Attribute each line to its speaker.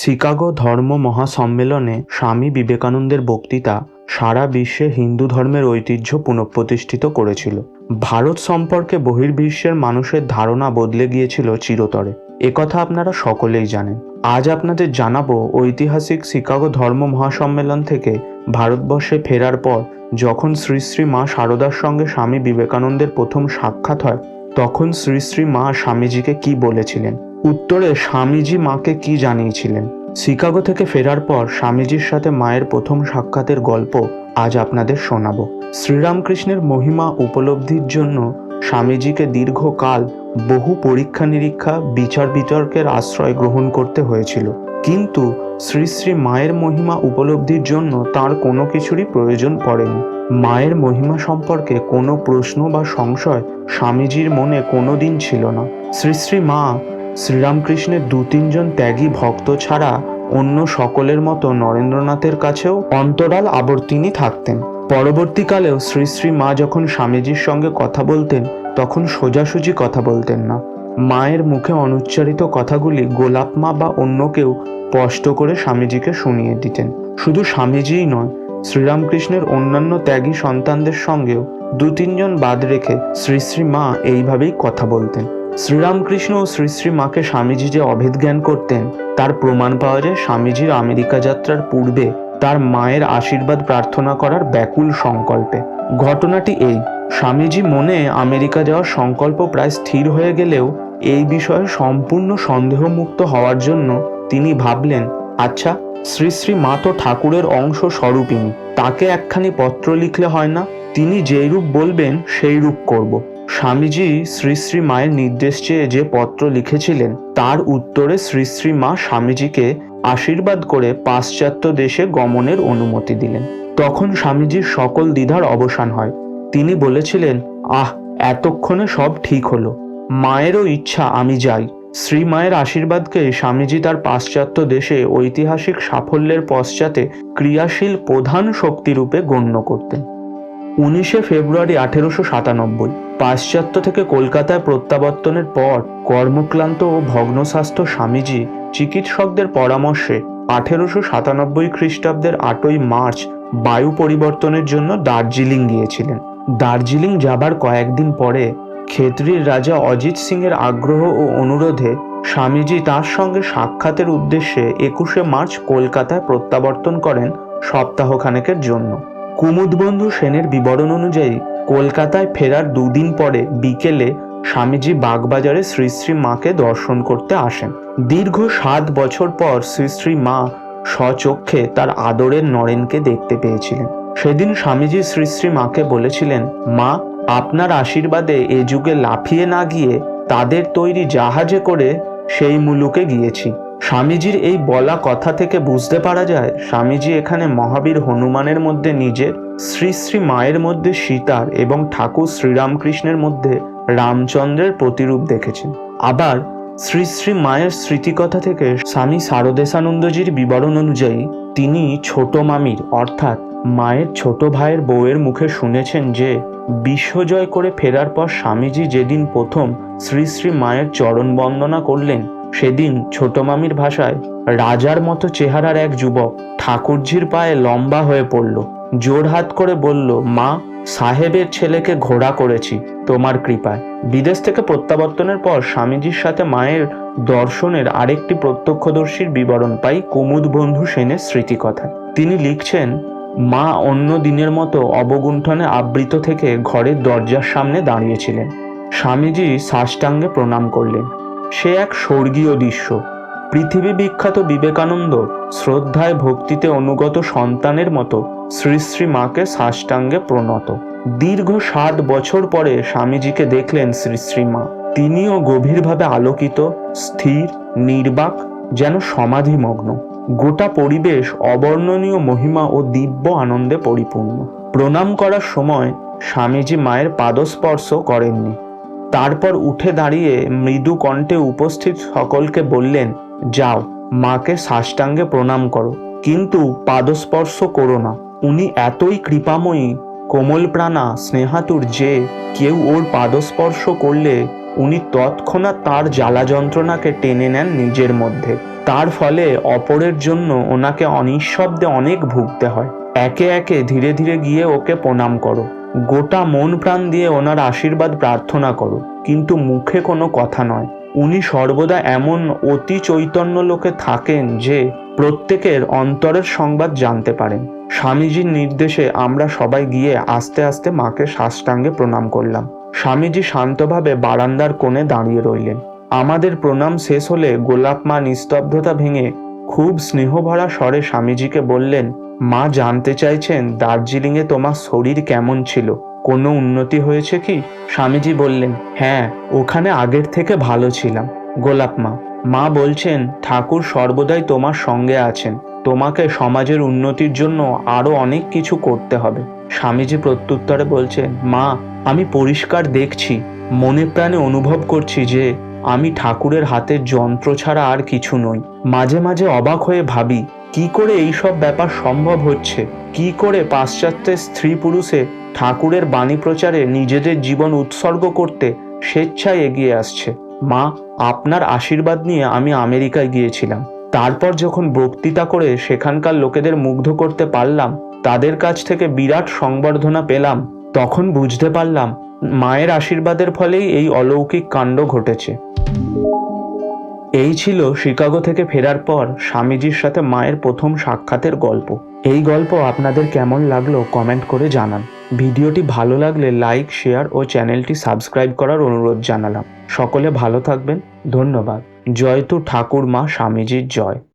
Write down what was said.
Speaker 1: Chicago ধর্ম মহাসম্মেলনে স্বামী বিবেকানন্দের বক্তৃতা সারা বিশ্বে হিন্দু ধর্মের ঐতিহ্য পুনঃপ্রতিষ্ঠিত করেছিল। ভারত সম্পর্কে বহির্বিশ্বের মানুষের ধারণা বদলে গিয়েছিল চিরতরে। একথা আপনারা সকলেই জানেন। আজ আপনাদের জানাব ঐতিহাসিক শিকাগো ধর্ম মহাসম্মেলন থেকে ভারতবর্ষে ফেরার পর যখন শ্রী শ্রী মা সারদার সঙ্গে স্বামী বিবেকানন্দের প্রথম সাক্ষাৎ হয়, তখন শ্রী শ্রী মা স্বামীজিকে কি বলেছিলেন? উত্তরে স্বামীজি মাকে কি জানিয়েছিলেন? শিকাগো থেকে ফেরার পর স্বামীজির সাথে মায়ের প্রথম সাক্ষাতের গল্প আজ আপনাদের শোনাবো। শ্রীরামকৃষ্ণের মহিমা উপলব্ধির জন্য স্বামীজিকে দীর্ঘকাল বহু পরীক্ষা নিরীক্ষা বিচার বিতর্কের আশ্রয় গ্রহণ করতে হয়েছিল। কিন্তু শ্রী শ্রী মায়ের মহিমা উপলব্ধির জন্য তার কোনো কিছুরই প্রয়োজন পড়েনি। মায়ের মহিমা সম্পর্কে কোনো প্রশ্ন বা সংশয় স্বামীজির মনে কোনো দিন ছিল না। শ্রী শ্রী মা শ্রীরামকৃষ্ণের দু তিনজন ত্যাগী ভক্ত ছাড়া অন্য সকলের মতো নরেন্দ্রনাথের কাছেও অন্তরাল আবর্তিনী থাকতেন। পরবর্তীকালেও শ্রী শ্রী মা যখন স্বামীজির সঙ্গে কথা বলতেন, তখন সোজাসুজি কথা বলতেন না। মায়ের মুখে অনুচ্চারিত কথাগুলি গোলাপ মা বা অন্য কেউ স্পষ্ট করে স্বামীজিকে শুনিয়ে দিতেন। শুধু স্বামীজিই নয়, শ্রীরামকৃষ্ণের অন্যান্য ত্যাগী সন্তানদের সঙ্গেও দু তিনজন বাদ রেখে শ্রী শ্রী মা এইভাবেই কথা বলতেন। শ্রীরামকৃষ্ণ ও শ্রী শ্রী মাকে স্বামীজি যে অভেদ জ্ঞান করতেন, তার প্রমাণ পাওয়া যায় স্বামীজির আমেরিকা যাত্রার পূর্বে তার মায়ের আশীর্বাদ প্রার্থনা করার ব্যাকুল সংকল্পে। ঘটনাটি এই, স্বামীজি মনে আমেরিকা যাওয়ার সংকল্প প্রায় স্থির হয়ে গেলেও এই বিষয়ে সম্পূর্ণ সন্দেহমুক্ত হওয়ার জন্য তিনি ভাবলেন আচ্ছা শ্রী শ্রী মা তো ঠাকুরের অংশ স্বরূপিনী তাকে একখানি পত্র লিখলে হয় না? তিনি যেই রূপ বলবেন সেই রূপ করব। স্বামীজি শ্রী শ্রী মায়ের নির্দেশ চেয়ে যে পত্র লিখেছিলেন, তার উত্তরে শ্রী শ্রী মা স্বামীজিকে আশীর্বাদ করে পাশ্চাত্য দেশে গমনের অনুমতি দিলেন। তখন স্বামীজির সকল দ্বিধার অবসান হয়। তিনি বলেছিলেন, আহ, এতক্ষণে সব ঠিক হলো। মায়েরও ইচ্ছা, আমি যাই। শ্রী মায়ের আশীর্বাদকে স্বামীজি তার পাশ্চাত্য দেশে ঐতিহাসিক সাফল্যের পশ্চাতে ক্রিয়াশীল প্রধান শক্তিরূপে গণ্য করতেন। উনিশে ফেব্রুয়ারি আঠেরোশো সাতানব্বই পাশ্চাত্য থেকে কলকাতায় প্রত্যাবর্তনের পর কর্মক্লান্ত ও ভগ্নস্বাস্থ্য স্বামীজি চিকিৎসকদের পরামর্শে আঠেরোশো সাতানব্বই খ্রিস্টাব্দের আটই মার্চ বায়ু পরিবর্তনের জন্য দার্জিলিং গিয়েছিলেন। দার্জিলিং যাবার কয়েকদিন পরে খেতড়ির রাজা অজিত সিং এর আগ্রহ ও অনুরোধে স্বামীজি তার সঙ্গে সাক্ষাতের উদ্দেশ্যে একুশে মার্চ কলকাতায় প্রত্যাবর্তন করেন সপ্তাহখানেকের জন্য। কুমুদবন্ধু সেনের বিবরণ অনুযায়ী কলকাতায় ফেরার দুদিন পরে বিকেলে স্বামীজি বাগবাজারে শ্রী শ্রী মাকে দর্শন করতে আসেন। দীর্ঘ সাত বছর পর শ্রী শ্রী মা স্বচক্ষে তার আদরের নরেনকে দেখতে পেয়েছিলেন। সেদিন স্বামীজি শ্রী শ্রী মাকে বলেছিলেন, মা, আপনার আশীর্বাদে এ যুগে লাফিয়ে না গিয়ে তাদের তৈরি জাহাজে করে সেই মুলুকে গিয়েছি। স্বামীজির এই বলা কথা থেকে বুঝতে পারা যায়, স্বামীজি এখানে মহাবীর হনুমানের মধ্যে নিজের শ্রী শ্রী মায়ের মধ্যে সীতার এবং ঠাকুর শ্রীরামকৃষ্ণের মধ্যে রামচন্দ্রের প্রতিরূপ দেখেছেন। আবার শ্রী শ্রী মায়ের স্মৃতিকথা থেকে স্বামী শারদেশানন্দজির বিবরণ অনুযায়ী তিনি ছোট মামির অর্থাৎ মায়ের ছোট ভাইয়ের বউয়ের মুখে শুনেছেন যে, বিশ্বজয় করে ফেরার পর স্বামীজি যেদিন প্রথম শ্রী শ্রী মায়ের চরণ বন্দনা করলেন, সেদিন ছোট মামির ভাষায় রাজার মতো চেহারার এক যুবক ঠাকুরজির পায়ে লম্বা হয়ে পড়ল। জোরহাত করে বলল, মা, সাহেবের ছেলেকে ঘোড়া করেছি, তোমার কৃপায়। বিদেশ থেকে প্রত্যাবর্তনের পর স্বামীজির সাথে মায়ের দর্শনের আরেকটি প্রত্যক্ষদর্শীর বিবরণ পাই কুমুদ বন্ধু সেনের স্মৃতিকথায়। তিনি লিখছেন, মা অন্য দিনের মতো অবগুণ্ঠনে আবৃত থেকে ঘরের দরজার সামনে দাঁড়িয়েছিলেন। স্বামীজি সাষ্টাঙ্গে প্রণাম করলেন। সে এক স্বর্গীয় দৃশ্য। পৃথিবী বিখ্যাত বিবেকানন্দ শ্রদ্ধায় ভক্তিতে অনুগত সন্তানের মতো শ্রী শ্রী মাকে সাষ্টাঙ্গে প্রণত। দীর্ঘ সাত বছর পরে স্বামীজিকে দেখলেন শ্রী শ্রী মা। তিনিও গভীরভাবে আলোকিত, স্থির, নির্বাক, যেন সমাধিমগ্ন। গোটা পরিবেশ অবর্ণনীয় মহিমা ও দিব্য আনন্দে পরিপূর্ণ। প্রণাম করার সময় স্বামীজি মায়ের পাদস্পর্শ করেননি। তারপর উঠে দাঁড়িয়ে মৃদু কণ্ঠে উপস্থিত সকলকে বললেন, যাও, মাকে সাষ্টাঙ্গে প্রণাম করো। কিন্তু পাদস্পর্শ করো না। উনি এতই কৃপাময়ী, কোমল প্রাণা, স্নেহাতুর যে, কেউ ওর পাদস্পর্শ করলে উনি তৎক্ষণাৎ তার জ্বালা যন্ত্রণাকে টেনে নেন নিজের মধ্যে। তার ফলে অপরের জন্য ওনাকে অনিঃশব্দে অনেক ভুগতে হয়। একে একে ধীরে ধীরে গিয়ে ওকে প্রণাম করো। গোটা মন প্রাণ দিয়ে ওনার আশীর্বাদ প্রার্থনা করো। কিন্তু মুখে কোনো কথা নয়। উনি সর্বদা এমন অতি চৈতন্য লোকে থাকেন যে প্রত্যেকের অন্তরের সংবাদ জানতে পারেন। স্বামীজির নির্দেশে আমরা সবাই গিয়ে আস্তে আস্তে মাকে সাষ্টাঙ্গে প্রণাম করলাম। স্বামীজি শান্তভাবে বারান্দার কোণে দাঁড়িয়ে রইলেন। আমাদের প্রণাম শেষ হলে গোলাপ মা নিস্তব্ধতা ভেঙে খুব স্নেহভরা স্বরে স্বামীজিকে বললেন, মা জানতে চাইছেন দার্জিলিংয়ে তোমার শরীর কেমন ছিল? কোনো উন্নতি হয়েছে কি? স্বামীজি বললেন হ্যাঁ ওখানে আগের থেকে ভালো ছিলাম। গোলাপ মা মা বলছেন, ঠাকুর সর্বদাই তোমার সঙ্গে আছেন। তোমাকে সমাজের উন্নতির জন্য আরও অনেক কিছু করতে হবে। স্বামীজি প্রত্যুত্তরে বলছেন, মা, আমি পরিষ্কার দেখছি, মনে প্রাণে অনুভব করছি যে আমি ঠাকুরের হাতের যন্ত্র ছাড়া আর কিছু নই। মাঝে মাঝে অবাক হয়ে ভাবি, কি করে এইসব ব্যাপার সম্ভব হচ্ছে? কি করে পাশ্চাত্যের স্ত্রী পুরুষে ঠাকুরের বাণী প্রচারে নিজেদের জীবন উৎসর্গ করতে স্বেচ্ছায় এগিয়ে আসছে? মা, আপনার আশীর্বাদ নিয়ে আমি আমেরিকায় গিয়েছিলাম। তারপর যখন বক্তৃতা করে সেখানকার লোকেদের মুগ্ধ করতে পারলাম, তাদের কাছ থেকে বিরাট সংবর্ধনা পেলাম, তখন বুঝতে পারলাম মায়ের আশীর্বাদের ফলেই এই অলৌকিক কাণ্ড ঘটেছে। এই ছিল শিকাগো থেকে ফেরার পর স্বামীজির সাথে মায়ের প্রথম সাক্ষাতের গল্প। এই গল্প আপনাদের কেমন লাগল কমেন্ট করে জানান। ভিডিওটি ভালো লাগলে লাইক, শেয়ার ও চ্যানেলটি সাবস্ক্রাইব করার অনুরোধ জানালাম। সকলে ভালো থাকবেন। ধন্যবাদ। জয়তু ঠাকুর মা স্বামীজির জয়।